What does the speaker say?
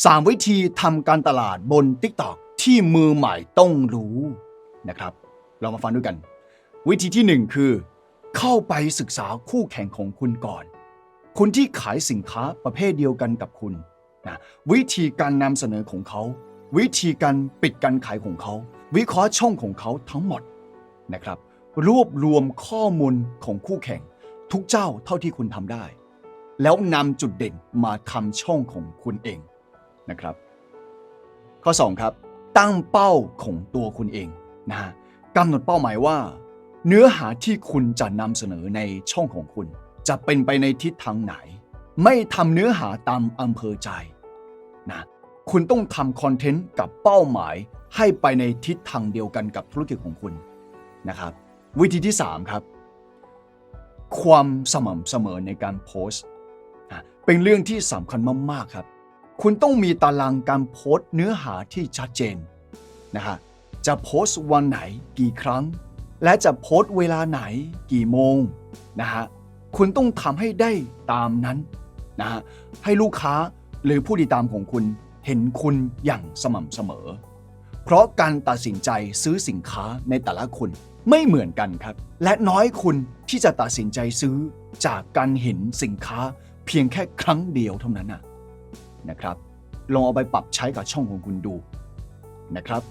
3 วิธีทำการตลาดบน TikTok ที่มือใหม่ต้องรู้นะครับ เรามาฟังด้วยกัน วิธีที่ 1 คือ เข้าไปศึกษาคู่แข่งของคุณก่อนคุณที่ขายสินค้าประเภทเดียวกันกับคุณนะวิธีการนำเสนอของเขา วิธีการปิดการขายของเขา วิเคราะห์ช่องของเขาทั้งหมดนะครับ รวบรวมข้อมูลของคู่แข่ง ทุกเจ้าเท่าที่คุณทำได้ แล้วนำจุดเด่นมาทำช่องของคุณเอง นะครับ ข้อ 2 ครับ ตั้งเป้าของตัวคุณเองนะฮะกำหนดเป้าหมายว่า เนื้อหาที่คุณจะนำเสนอในช่องของคุณ จะเป็นไปในทิศทางไหน ไม่ทำเนื้อหาตามอำเภอใจนะคุณต้องทำคอนเทนต์กับเป้าหมายให้ไปในทิศทางเดียวกันกับธุรกิจของคุณนะครับ วิธีที่ 3 ครับ ความสม่ำเสมอในการโพสต์เป็นเรื่องที่สำคัญมากๆครับ คุณต้องมีตารางการโพสต์เนื้อหาที่ชัดเจนนะฮะจะโพสต์วันไหนกี่ครั้ง และจะโพสต์เวลาไหนกี่โมงนะฮะคุณต้องทำให้ได้ตามนั้นนะฮะให้ลูกค้าหรือผู้ติดตามของคุณเห็นคุณอย่างสม่ำเสมอ เพราะการตัดสินใจซื้อสินค้าในแต่ละคนไม่เหมือนกันครับ และน้อยคุณที่จะตัดสินใจซื้อจากการเห็นสินค้าเพียงแค่ครั้งเดียวเท่านั้นนะ นะครับ ลองเอาไปปรับใช้กับช่องของคุณดูนะครับ